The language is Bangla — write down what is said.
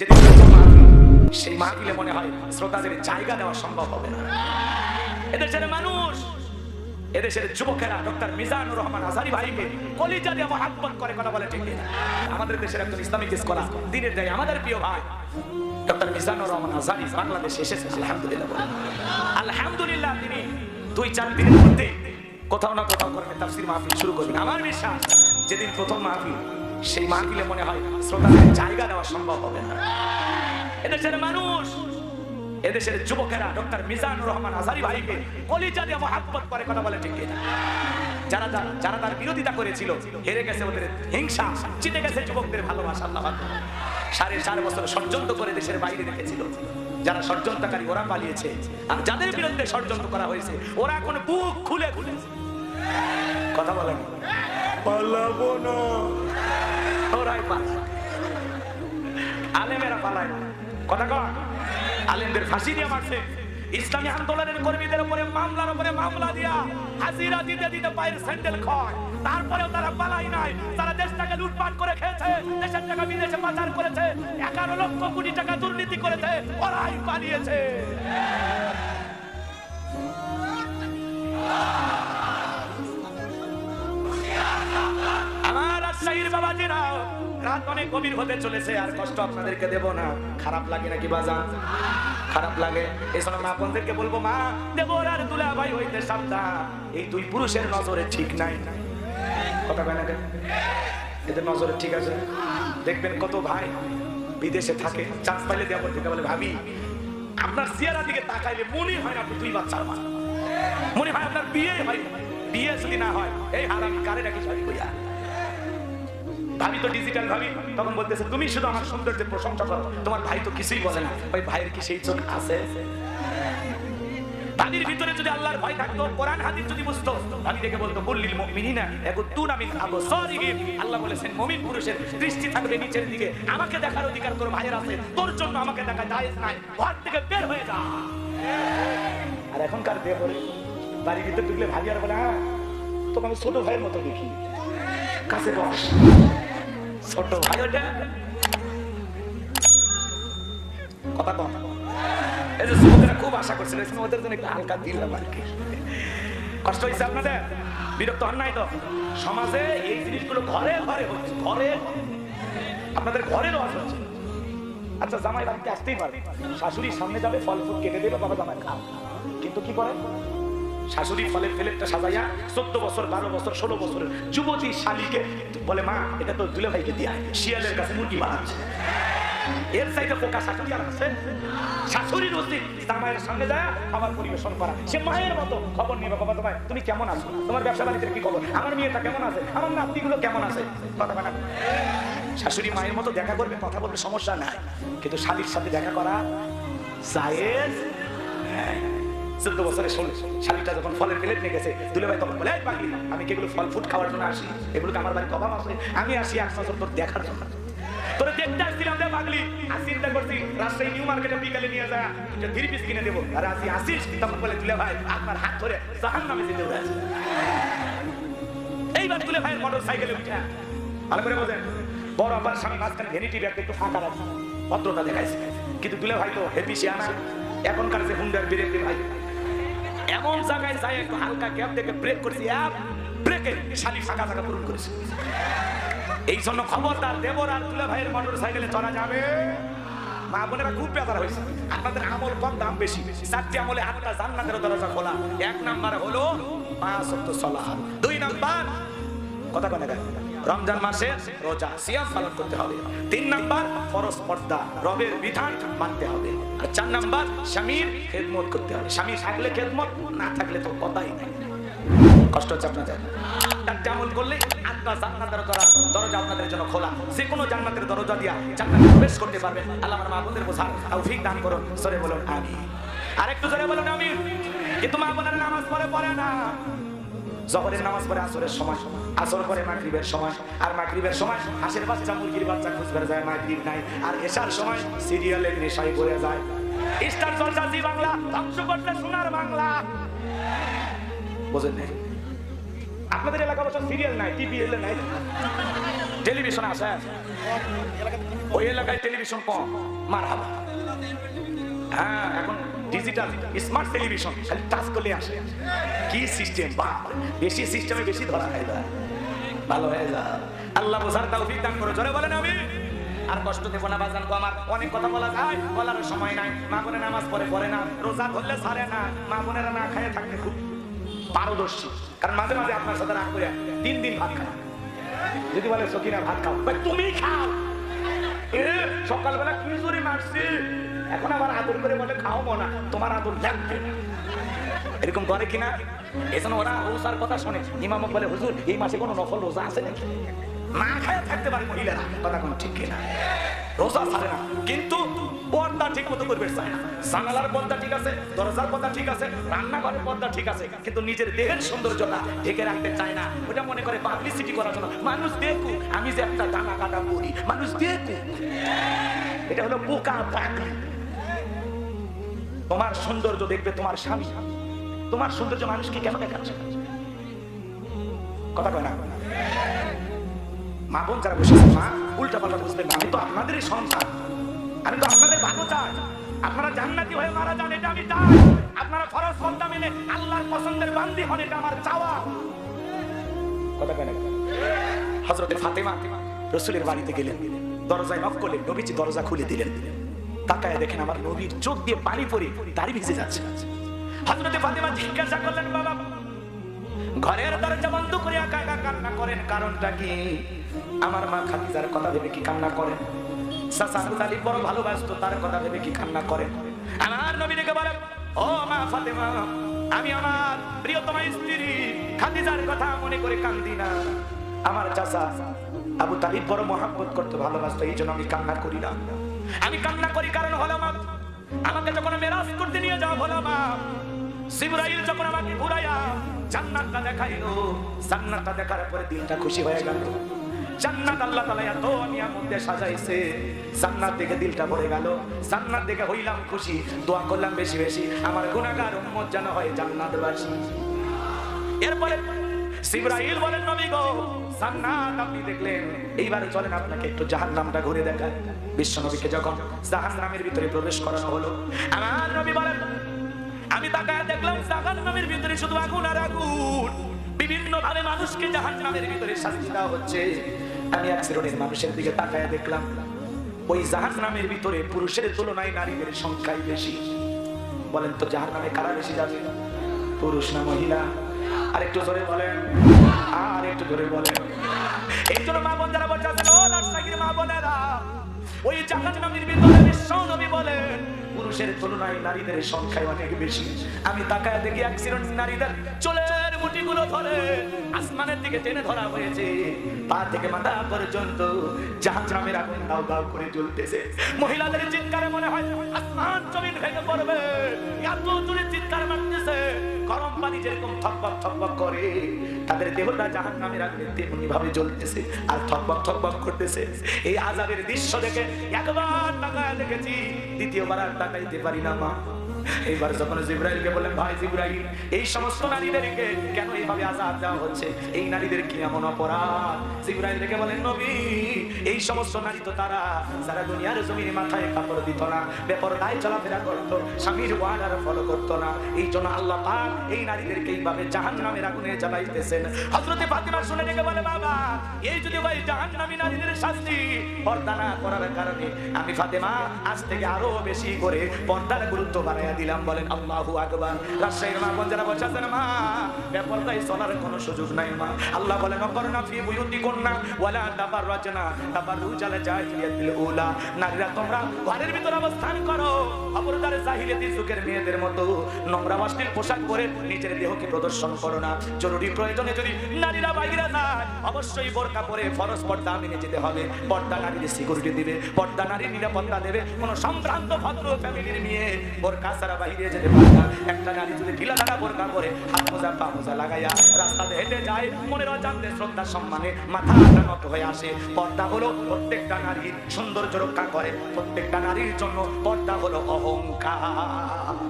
যেদিন সেই মাহফিলে মনে হয় শ্রোতাদের জায়গা দেওয়া সম্ভব হবে না। এদেশের মানুষ, এদেশের যুবকেরা ডক্টর মিজানুর রহমান আজারি ভাইকে কলিজা দিয়ে মহাব্বত করে কথা বলে ঠিক আমাদের দেশের একজন ইসলামিক স্কলার, দিনের দেয় আমাদের প্রিয় ভাই, ডক্টর মিজানুর রহমান আজারি বাংলাদেশে এসেছে, আলহামদুলিল্লাহ। আলহামদুলিল্লাহ তিনি দুই চার দিনের মধ্যে কোথাও না কোথাও করে তাফসির মাহফিল শুরু করবেন। আমার বিশ্বাস, যেদিন প্রথম মাহফিল সেই মাহফিলে মনে হয় শ্রোতাদের জায়গা দেওয়া সম্ভব হবে না। এদেশের মানুষ, এদেশের যুবকেরা ডক্টর মিজানুর রহমান আজারি ভাইকে কলিজা দিয়ে মহাব্বত করে কথা বলে ঠিক? যারা যারা- তার বিরোধিতা করেছিল, হেরে গেছে ওদের হিংসা জিতে গেছে যুবকদের ভালোবাসা, আল্লাহ। সাড়ে চার বছর ষড়যন্ত্র করে দেশের বাইরে রেখেছিল। যারা ষড়যন্ত্রকারী ওরা পালিয়েছে। আর যাদের বিরুদ্ধে ষড়যন্ত্র করা হয়েছে, ওরা এখন বুক খুলে খুলেছে কথা বলেন। পালাবো না। পালায় আলেমেরা পালায় কথা কন। আলেমদের ফাঁসি দিয়ে মারছে। কর্মীদের উপরে মামলার উপরে মামলা দিয়া হাজিরা দিতে দিতে পায়ের স্যান্ডেল খয়। তারপরেও তারা পালাই নাই। তারা দেশটাকে লুটপাট করে খেয়েছে, দেশের টাকা বিদেশে পাচার করেছে, এগারো লক্ষ কোটি টাকা দুর্নীতি করেছে, ওরাই পালিয়েছে। আমার রাজশাহীর বাবাজিরা রাত অনেক গভীর হতে চলেছে, আর কষ্ট আপনাদেরকে দেব না। খারাপ লাগে নাকি বাজান? খারাপ লাগে। এই জন্য মা বোনদেরকে বলব, মা দেব আর দুলা ভাই হইতে সাবধান। এই দুই পুরুষের নজরে ঠিক নাই। কথা কয় না? এদের নজরে ঠিক আছে। দেখবেন কত ভাই বিদেশে থাকে, চান্স পাইলে দেওয়া থেকে বলে, ভাবি, আপনার চেহারা দিকে তাকাইলে মনে হয় না আপনি দুই বাচ্চার মা। মনে হয় আপনার বিয়ে হয়। বিয়ে যদি না হয়, এই হারাম কারে নাকি সরি কইয়া ভাবি তো ডিজিটাল ভাবি। তখন বলতেছে, তুমি শুধু আমার সৌন্দর্যের প্রশংসা করো। তোমার ভাই তো কিছুই বলে না। ওই ভাইয়ের কি সেই চোখ আছে? ভিতরে যদি থাকতো যদি ভাবি দেখে বলতো আল্লাহ বলেছেন পুরুষের নিচের দিকে। আমাকে দেখার অধিকার আছে। তোর জন্য আমাকে হয়ে আর এখনকার বাড়ির ভিতরে ঢুকলে ভাবি আর বলে হ্যাঁ আমি ছোট ভাইয়ের মতো দেখি। কাছে বস। ছোট ভাই ওটা কথা কম এই যে যুবকেরা খুব আশা করছিল এই জন্য একটু হালকা দিলাম আর কি কষ্ট হয়েছে আপনাদের? বিরক্ত হন নাই তো? সমাজে এই জিনিসগুলো ঘরে ঘরে হচ্ছে, ঘরে। আপনাদের ঘরে রস হচ্ছে। আচ্ছা জামাই বাড়িতে আসতেই পারে। শাশুড়ির সামনে যাবে ফল ফুল কেটে দেবে, বাবা জামাই খাও কিন্তু কি করে? শাশুড়ি ফলের প্লেটটা সাজাইয়া চোদ্দ বছর, বারো বছর, ষোলো বছরের যুবতী শালিকে বলে, মা, এটা তো দুলে ভাইকে দিয়া শিয়ালের কাছে মুরগি বানাচ্ছে। এর সাইডে পোকা শাশুড়ি আর আছে। শাশুড়ির উচিত জামাইয়ের সামনে যায় খাবার পরিবেশন করা। সে মায়ের মতো খবর নিবে। বাবা, তোমায়, তুমি কেমন আছো? তোমার ব্যবসা বাণিজ্যের কি খবর? আমার মেয়েটা কেমন আছে? আমার নাতিগুলো কেমন আছে? কথা বানা শাশুড়ি মায়ের মতো দেখা করবে, কথা বলবে, সমস্যা নাই। কিন্তু শালির সাথে দেখা করা জায়েজ হ্যাঁ। চোদ্দ যখন ফলের প্লেট নিয়ে গেছে, দুলে ভাই তখন বলে, "এই আমি কি এগুলো ফল ফুট খাওয়ার জন্য আসি? এগুলোকে আমার আমি আসি এক বছর দেখার জন্য। নিউ মার্কেটে নিয়ে আসি তখন বলে ভাই হাত ধরে ভালো করে বড় মাঝখানে একটু ফাঁকা দেখাইছে। কিন্তু দুলে ভাই তো হেপি শিয়ানা। এখনকার যে হুন্ডার বিরেক ভাই এমন জায়গায় যায় একটু হালকা গ্যাপ দেখে ব্রেক করেছি এক ব্রেকে শালি ফাঁকা ফাঁকা পূরণ করেছে। এই জন্য খবরদার দেবর আর তুলে ভাইয়ের মোটর সাইকেলে চলা যাবে। মা বোনেরা খুব বেকার হয়েছে। আপনাদের আমল কম, দাম বেশি। চারটি আমলে আটটা জান্নাতের দরজা খোলা। এক নাম্বার হলো পাঁচ সলা দুই নাম্বার, কথা দেখ রমজান মাসে রোজা সিয়াম পালন করতে হবে। তিন নাম্বার, ফরজ পর্দা। রবের বিধান মানতে হবে। আর চার নাম্বার, স্বামীর খেদমত করতে হবে। স্বামী থাকলে খেদমত, না থাকলে তো কথাই নাই। কষ্ট হচ্ছে আপনাদের? চারটে আমল করলে আটটা জান্নাতের দরজা দরজা আপনাদের জন্য খোলা। যে কোনো জান্নাতের দরজা দিয়া জান্নাতে প্রবেশ করতে পারবেন। আল্লাহ আমার মা বোনদের বোঝার তৌফিক দান করুন। সরে বলুন আমি আরেকটু জোরে বলুন আমি কিন্তু মা বোনের নামাজ পড়ে পড়ে না। জহরের নামাজ পড়ে আসরের সময়, আসর পরে মাগরিবের সময়, আর মাগরিবের সময় হাঁসের বাচ্চা, মুরগির বাচ্চা খুঁজবে যায়, মাগরিব নাই। আর এশার সময় সিরিয়ালের নেশায় পড়ে যায়। স্টার জলসা জি বাংলা, ধ্বংস করতে সোনার বাংলা। বোঝেন নাই? আপনাদের এলাকা বছর সিরিয়াল নাই টিভি এলে নাই। টেলিভিশন আসে ওই এলাকায় টেলিভিশন কম। মার হ্যাঁ এখন ডিজিটাল স্মার্ট টেলিভিশন খালি টাচ করলে আসে। কি সিস্টেম বা বেশি সিস্টেমে বেশি ধরা হয় যায় ভালো হয়ে যা আল্লাহ বোঝার তৌফিক দান করে। জোরে বলেন আমি। আর কষ্ট দেবো না বাজান গো আমার। অনেক কথা বলা যায়, বলার সময় নাই। মা বোনে নামাজ পড়ে পড়ে না। রোজা ধরলে ছাড়ে না। মা বোনেরা না খায় থাকতে খুব পারদর্শী। কারণ মাঝে মাঝে আপনার সাথে রাগ করে তিন দিন ভাত খায় যদি বলে সকিনা ভাত খাও তুমি খাও। সকালবেলা জোরে মারছি। এখন আবার আদর করে বলে খাও মনা তোমার আদর লাগবে। এরকম করে কিনা? এজন্য ওরা রোজার কথা শোনে। ইমাম বলে, হুজুর, এই মাসে কোনো নফল রোজা আছে নাকি? না খায় থাকতে পারে মহিলারা, কথা কোন ঠিক কিনা? রোজা ছাড়ে না। কিন্তু পর্দা ঠিক মতো করবে চায় না। জানালার পর্দা ঠিক আছে, দরজার পর্দা ঠিক আছে, রান্নাঘরের পর্দা ঠিক আছে, কিন্তু নিজের দেহের সৌন্দর্যটা ঢেকে রাখতে চায় না। ওটা মনে করে পাবলিসিটি করার জন্য, মানুষ দেখুক, আমি যে একটা ডানা কাটা পড়ি মানুষ দেখুক। এটা হলো বোকা পাখি তোমার সৌন্দর্য দেখবে তোমার স্বামী। তোমার সৌন্দর্য মানুষকে কেন দেখাচ্ছে? কথা কয় না? মা বোন যারা বসে মা, উল্টা পাল্টা না। আমি তো আপনাদেরই সন্তান। আমি তো আপনাদের ভালো চাই। আপনারা জান্নাতি হয়ে মারা যান, এটা আমি চাই। আপনারা ফরজ পর্দা মেনে আল্লাহর পছন্দের বান্দি হন, এটা আমার চাওয়া। কথা কয় না? হজরতে ফাতেমা রসুলের বাড়িতে গেলেন। দরজায় নক করলেন, নবীজি দরজা খুলে দিলেন। তাকায় দেখেন আমার নবীর চোখ দিয়ে পানি পড়ে, দাড়ি ভিজে যাচ্ছে। ফাতেমা জিজ্ঞাসা করলেন, বাবা, ঘরের দরজা বন্ধ করে একা একা কান্না করেন কারণটা কি? আমার মা খাদিজার কথা ভেবে কি কান্না করেন? তালিব বড় ভালোবাসতো, তার কথা ভেবে কি কান্না করেন? আমার নবী বলেন, ও মা ফাতেমা, আমি আমার প্রিয়তমা স্ত্রী খাদিজার কথা মনে করে কান্দি না। আমার চাচা আবু তালিব বড় মহাব্বত করতে, ভালোবাসতো এই জন্য আমি কান্না করি না। আমি কান্না করি, কারণ হলো মা, আমাকে যখন মেরাজ করতে নিয়ে যাওয়া হলো মা জিবরাইল যখন আমাকে ঘুরাইয়া জান্নাতটা দেখাইলো, জান্নাতটা দেখার পরে দিলটা খুশি হয়ে গেল। সাজাইছে দিলটা ভরে গেল। হইলাম খুশি, দোয়া করলাম বেশি বেশি। আমার যেন হয় এরপরে জিবরাইল বলেন, নবী গো জান্নাত আপনি দেখলেন। এইবারে চলেন আপনাকে একটু জাহান্নামটা ঘুরে দেখায় বিশ্ব নবীকে যখন জাহান্নামের ভিতরে প্রবেশ করানো হলো, আমার নবী বলেন, আমি তাকায় দেখলাম জাহান্নামের ভিতরে শুধু আগুন আর আগুন। বিভিন্ন ভাবে মানুষকে জাহান্নামের ভিতরে শাস্তি দেওয়া হচ্ছে। আমি এক শ্রেণির মানুষের দিকে তাকায় দেখলাম, ওই জাহান্নামের ভিতরে পুরুষের তুলনায় নারীদের সংখ্যাই বেশি। বলেন তো, জাহান্নামে কারা বেশি যাবে? পুরুষ না মহিলা? আর একটু জোরে বলেন। আর একটু জোরে বলেন। এই জন্য মা বোন যারা বলছে ও রাজশাহীর মা বোনেরা, ওই জাহান্নামের ভিতরে বিশ্ব নবী বলেন, পুরুষের তুলনায় নারীদের সংখ্যায় অনেক বেশি। আমি তাকায় দেখি শ্রেণির নারীদের চুলের মুঠিগুলো ধরে, আসমানের দিকে টেনে ধরা হয়েছে। পা থেকে মাথা পর্যন্ত জাহান্নামের আগুন দাও দাও করে জ্বলতেছে। মহিলাদের চিৎকারে মনে হয়, আসমান জমিন ভেঙে পড়বে। এত জোরে চিৎকার মারতেছে। গরম পানি যেরকম থকবক থকবক করে, তাদের দেহটা জাহান নামের আগুনে তেমনি ভাবে জ্বলতেছে আর থকবক থকবক করতেছে। এই আজাবের দৃশ্য দেখে একবার টাকায় দেখেছি, দ্বিতীয়বার আর তাকাইতে পারি না মা। এইবার যখন জিব্রাইলকে বললেন, ভাই জিব্রাইল, এই সমস্ত নারীদেরকে কেন এইভাবে আজাদ দেওয়া হচ্ছে? এই নারীদের কি এমন অপরাধ? জিব্রাইল দেখে বলেন নবী, এই সমস্ত নারী তো তারা, যারা দুনিয়ার জমিনে মাথায় কাপড় দিত না, বেপরদায় চলাফেরা করতো, স্বামীর ওয়ার্ডার ফলো করতো না। এই জন্য আল্লাহ পাক এই নারীদেরকে এইভাবে জাহান্নামের আগুনে জ্বালাইতেছেন। হযরতে ফাতিমা শুনে ডেকে বলে, বাবা, এই যদি ভাই জাহান্নামী নারীদের শাস্তি পর্দা না করার কারণে আমি ফাতেমা আজ থেকে আরও বেশি করে পর্দার গুরুত্ব বাড়াইয়া দিলাম, বলেন আল্লাহু আকবার। রাজশাহীর মা বোন যারা বসে আছেন, মা বেপরদায় চলার কোনো সুযোগ নাই, মা। আল্লাহ বলেন ফি বুয়ুতি ওয়ালা নারীরা, তোমরা ঘরের ভিতর অবস্থান করো। অপরদারে মেয়েদের মতো নোংরা পোশাক পরে নিজের দেহকে প্রদর্শন করো না। জরুরি প্রয়োজনে যদি নারীরা বাইরে যায়, অবশ্যই বোরকা পরে ফরজ পর্দা মেনে যেতে হবে। পর্দা নারীর সিকিউরিটি দিবে, পর্দা নারীর নিরাপত্তা দেবে। কোনো সম্ভ্রান্ত, ভদ্র ফ্যামিলির মেয়ে বোরকা ছাড়া বাইরে যেতে পারে একটা নারী যদি ঢিলা ঢাকা বোরকা করে হাত মোজা, পা মোজা লাগাইয়া রাস্তাতে হেঁটে যায়, মনের অজান্তে শ্রদ্ধা সম্মানে মাথা নত হয়ে আসে। পর্দা হলো প্রত্যেকটা নারীর সৌন্দর্য রক্ষা করে। প্রত্যেকটা নারীর জন্য পর্দা হলো অহংকার।